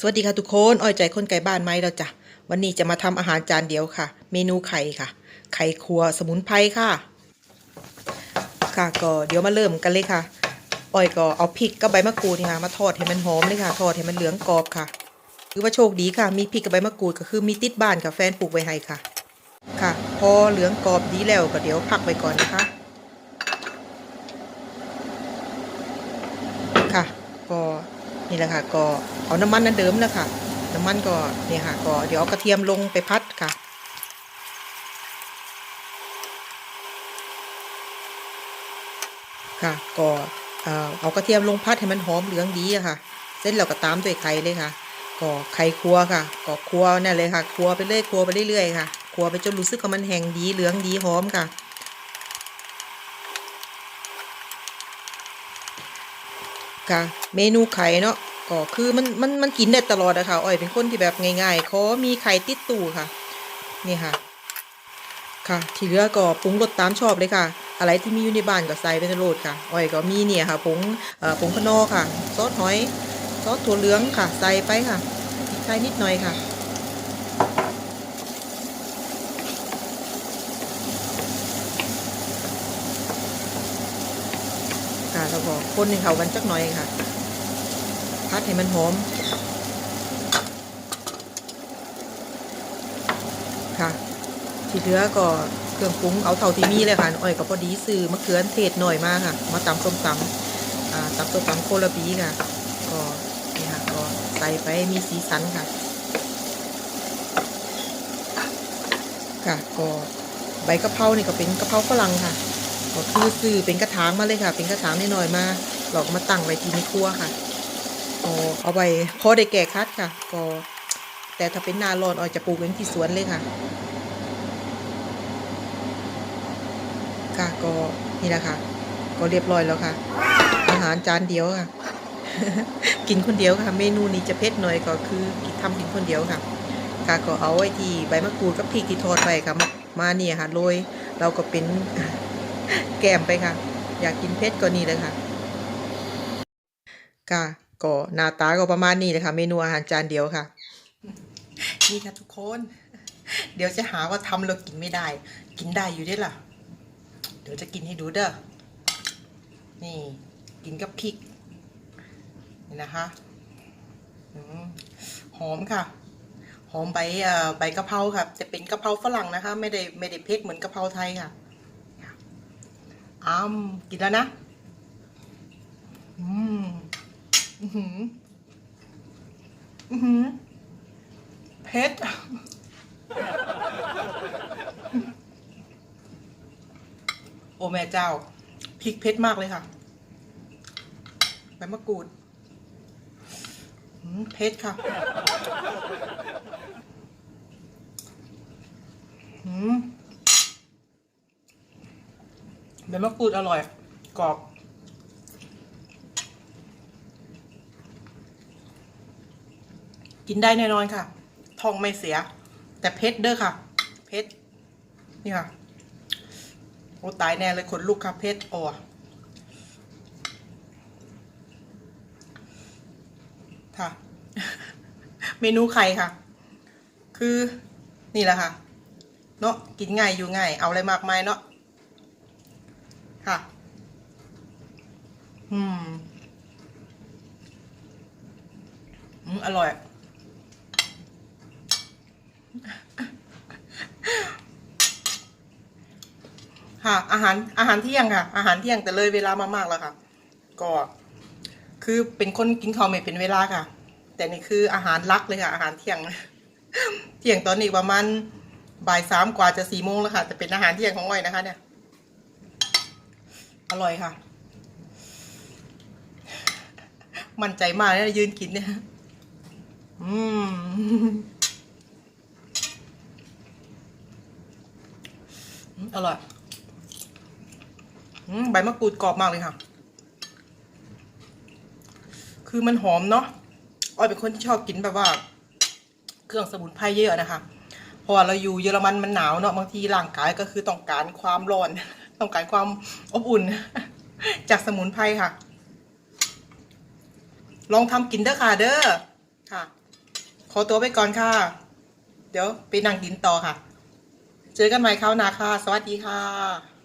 สวัสดีค่ะทุกคนอ้อยใจคนไก่บ้านไหมเราจ้ะวันนี้จะมาทำอาหารจานเดียวค่ะ เมนูไข่ค่ะ ไข่ครัวสมุนไพรค่ะ ค่ะก็เดี๋ยวมาเริ่มกันเลยค่ะอ้อยก็เอาพริกกับใบมะกรูดนะค่ะมาทอดให้มันหอมเลยค่ะ ทอดให้มันเหลืองกรอบค่ะคือว่าโชคดีค่ะ มีพริกกับใบมะกรูดก็คือมีติดบ้านกับแฟนปลูกไว้ให้ค่ะ ค่ะ พอเหลืองกรอบดีแล้วก็เดี๋ยวพักไว้ก่อนนะคะ ค่ะก็ นี่แหละค่ะ ก็เอาน้ำมันนั่นเดิมแล้วค่ะ น้ำมันก็เนี่ยค่ะ ก็เดี๋ยวเอากระเทียมลงไปพัดค่ะค่ะก็เอ่อเอากระเทียมลงพัดให้มันหอมเหลืองดีอะค่ะ เส้นเราก็ตามด้วยไข่เลยค่ะ ก็ไข่ครัวค่ะ ก็ครัวนี่ยเลยค่ะครัวไปเรื่อยครัวไปเรื่อยๆค่ะครัวไปจนรู้สึกว่ามันแห้งดีเหลืองดีหอมค่ะ ค่ะ เมนูไข่เนาะ ก็คือมันมันมันกินได้ตลอดอะค่ะอ้อยเป็นคนที่แบบง่ายๆขอมีไข่ติดตู้ค่ะ นี่ค่ะ ค่ะ ที่เหลือก็ปรุงรสตามชอบเลยค่ะ อะไรที่มีอยู่ในบ้านก็ใส่ไปในโรดค่ะอ้อยก็มีเนี่ยค่ะผงเอ่อผงขนอค่ะ ซอสหอย ซอสถั่วเหลืองค่ะ ใส่ไปค่ะพริกไทยนิดหน่อยค่ะค่ะแล้วก็คนให้เขากันจักหน่อยค่ะ พัดให้มันหอม ค่ะ ที่เหลือก็เครื่องปรุงเอาเท่าที่มีเลยค่ะอ้อยก็พอดีซื้อมะเขือเทศหน่อยมากค่ะ มาตำส้มตำอ่าตำส้มตำโคลาบีค่ะ ก็นี่ค่ะก็ใส่ไปมีสีสันค่ะ ค่ะก็ใบกะเพรานี่ก็เป็นกะเพราฝรั่งค่ะก็คือซื้อเป็นกระถางมาเลยค่ะ เป็นกระถางน้อยๆมาหลอกมาตั้งไว้ที่ในครัวค่ะ ก็เอาไว้พอได้แก่คัดค่ะ ก็ แต่ถ้าเป็นหนาร้อนออยจะปลูกเองที่สวนเลยค่ะ ค่ะก็นี่แหละค่ะ ก็เรียบร้อยแล้วค่ะ อาหารจานเดียวค่ะ กินคนเดียวค่ะ เมนูนี้จะเผ็ดหน่อยก็คือทำกินคนเดียวค่ะ ค่ะก็เอาไว้ที่ใบมะกรูดกับพริกที่ทอดไปค่ะ มามาเนี่ยค่ะโรยเราก็เป็นแกมไปค่ะ อยากกินเผ็ดก็นี่เลยค่ะ ค่ะ ก็หน้าตาก็ประมาณนี้เลยค่ะ เมนูอาหารจานเดียวค่ะ นี่ค่ะทุกคน เดี๋ยวจะหาว่าทำแล้วกินไม่ได้ กินได้อยู่ด้วยล่ะ เดี๋ยวจะกินให้ดูเด้อ นี่กินกับพริก นี่นะคะหอมค่ะ หอมใบเอ่อใบกะเพราค่ะจะเป็นกะเพราฝรั่งนะคะ ไม่ได้ไม่ได้เผ็ดเหมือนกะเพราไทยค่ะอ้ามกินแล้วนะ อืม อือหือ อือหือเผ็ดโอแม่เจ้าพริกเผ็ดมากเลยค่ะใบมะกรูดเผ็ดค่ะใบมะกรูดอร่อย กรอบ กินได้แน่นอนค่ะ ทองไม่เสีย แต่เผ็ดเด้อค่ะเผ็ดนี่ค่ะโอ้ตายแน่เลยขนลุกค่ะเพชรโอ้ค่ะ เมนูไข่ค่ะ คือนี่แหละค่ะ เนาะกินง่ายอยู่ง่าย เอาอะไรมากมายเนาะค่ะ อืม อืม อร่อย ค่ะ อาหารอาหารเที่ยงค่ะ อาหารเที่ยงแต่เลยเวลามามากแล้วค่ะ ก็คือเป็นคนกินข้าวไม่เป็นเวลาค่ะ แต่นี่คืออาหารลักเลยค่ะ อาหารเที่ยง เที่ยงตอนนี้ประมาณบ่ายสามกว่าจะสี่โมงแล้วค่ะแต่เป็นอาหารเที่ยงของอ้อยนะคะ เนี่ย อร่อยค่ะ มั่นใจมากเลยยืนกินเนี่ยอืมอร่อย ใบมะกรูดกรอบมากเลยค่ะ คือมันหอมเนาะอ้อยเป็นคนที่ชอบกินแบบว่า เครื่องสมุนไพรเยอะนะคะเพราะว่าเราอยู่เยอรมันมันหนาวเนาะบางทีร่างกายก็คือต้องการความร้อน ต้องการความอบอุ่น จากสมุนไพรค่ะ ลองทำกินเด้อค่ะเด้อค่ะ ขอตัวไปก่อนค่ะ เดี๋ยวไปนั่งกินต่อค่ะ เจอกันใหม่คราวหน้าค่ะ สวัสดีค่ะ